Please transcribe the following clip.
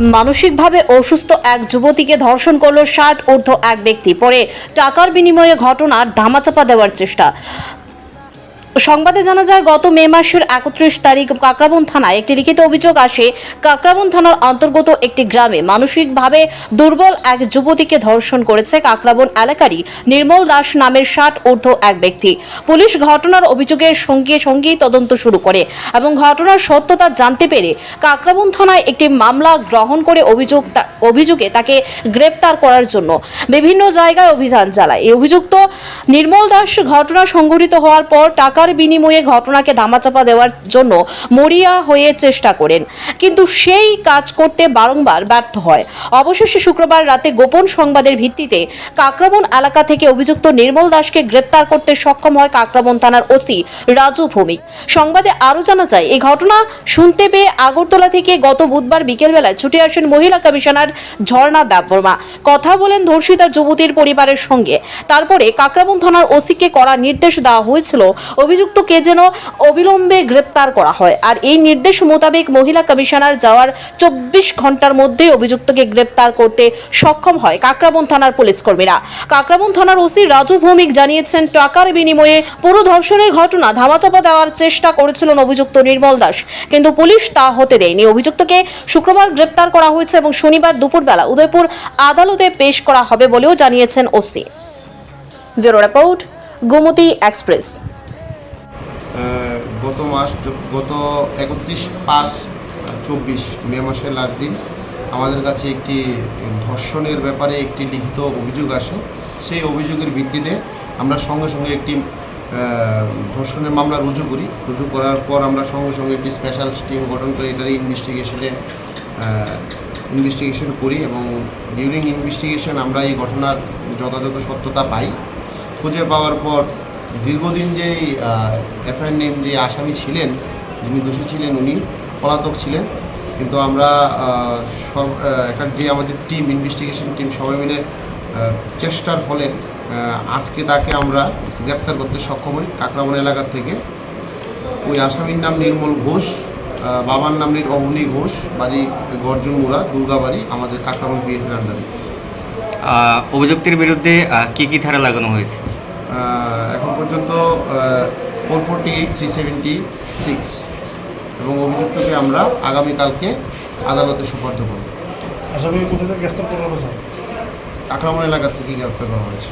মানসিকভাবে অসুস্থ এক যুবতীকে ধর্ষণ করল ষাট ঊর্ধ্ব এক ব্যক্তি। পরে টাকার বিনিময়ে ঘটনার ধামাচাপা দেওয়ার চেষ্টা। সংবাদে জানা যায়, গত মে মাসের একত্রিশ তারিখ কাকরাবন থানায় একটি লিখিত অভিযোগ আসে। কাকরাবন থানার অন্তর্গত একটি গ্রামে মানসিকভাবে দুর্বল এক যুবতীকে ধর্ষণ করেছে কাকরাবন এলাকারই নির্মল দাস নামের ষাট ঊর্ধ্ব এক ব্যক্তি। পুলিশ ঘটনার অভিযোগের সঙ্গে সঙ্গেই তদন্ত শুরু করে এবং ঘটনার সত্যতা জানতে পেরে কাকরাবন থানায় একটি মামলা গ্রহণ করে অভিযোগ অভিযোগে তাকে গ্রেপ্তার করার জন্য বিভিন্ন জায়গায় অভিযান চালায়। এই অভিযুক্ত নির্মল দাস ঘটনা সংঘটিত হওয়ার পর টাকার বিনিময়ে ঘটনাকে ধামাচাপা দেওয়ার জন্য মরিয়া হয়ে চেষ্টা করেন। কিন্তু সেই কাজ করতে বারংবার ব্যর্থ হয়। অবশেষে শুক্রবার রাতে গোপন সংবাদের ভিত্তিতে কাকরাবন এলাকা থেকে অভিযুক্ত নির্মল দাসকে গ্রেপ্তার করতে সক্ষম হয় কাকরাবন থানার ওসি রাজু ভৌমিক। সংবাদে আরও জানা যায়, এই ঘটনা শুনতে পেয়ে আগরতলা থেকে গত বুধবার বিকেলবেলায় ছুটে আসেন মহিলা কমিশনার ঝর্ণা দেববর্মা। কথা বলেন ধর্ষিতা যুবতীর পরিবারের সঙ্গে। তারপরে কাকরাবন থানার ওসিকে করা নির্দেশ দেওয়া হয়েছিল অভিযুক্তকে যেন অবিলম্বে গ্রেপ্তার করা হয়। আর এই নির্দেশ মোতাবেক মহিলা কমিশনার যাওয়ার চব্বিশ ঘণ্টার মধ্যে অভিযুক্তকে গ্রেপ্তার করতে সক্ষম হয় কাকরাবন থানার পুলিশ কর্মীরা কাকরাবন থানার ওসি রাজু ভৌমিক জানিয়েছেন, টাকার বিনিময়ে পুরো ধর্ষণের ঘটনা ধামাচাপা দেওয়ার চেষ্টা করেছিলেন অভিযুক্ত নির্মল দাস। কিন্তু পুলিশ তা হতে দেয়নি। অভিযুক্তকে শুক্রবার গ্রেপ্তার করা হয়েছে এবং শনিবার দুপুরবেলা উদয়পুর আদালতে পেশ করা হবে বলেও জানিয়েছেন OC. Bureau report, Gomti Express. গত মাস, গত একত্রিশ পাঁচ চব্বিশ মে মাসের লাস্ট দিন আমাদের কাছে একটি ধর্ষণের ব্যাপারে একটি লিখিত অভিযোগ আসে। সেই অভিযোগের ভিত্তিতে আমরা সঙ্গে সঙ্গে একটি ধর্ষণের মামলা রুজু করি। রুজু করার পর আমরা সঙ্গে সঙ্গে একটি স্পেশাল টিম গঠন করে এটার ইনভেস্টিগেশনে ইনভেস্টিগেশন করি এবং ডিউরিং ইনভেস্টিগেশন আমরা এই ঘটনার যথাযথ সত্যতা পাই। খুঁজে পাওয়ার পর দীর্ঘদিন যে এফআইআর নেম যে আসামি ছিলেন, যিনি দোষী ছিলেন উনি, পলাতক ছিলেন। কিন্তু আমরা সব একটা যে আমাদের টিম ইনভেস্টিগেশন টিম সবাই মিলে চেষ্টার ফলে আজকে তাকে আমরা গ্রেপ্তার করতে সক্ষম হই কাকরাবন এলাকা থেকে। ওই আসামির নাম নির্মল ঘোষ বাবার নাম অবনী ঘোষ, বাড়ি গর্জন মুড়া, দুর্গাবাড়ি, আমাদের কাকরাবন পিএসের আন্ডারে অভিযুক্তির বিরুদ্ধে কি কি ধারা লাগানো হয়েছে? এখন পর্যন্ত four forty eight three seventy six এবং অভিযুক্তকে আমরা আগামীকালকে আদালতে সুপার্থ করব। আসামি কোথা থেকে গ্রেফতার করা হয়েছে? আক্রমণ এলাকা থেকে গ্রেপ্তার করা হয়েছে।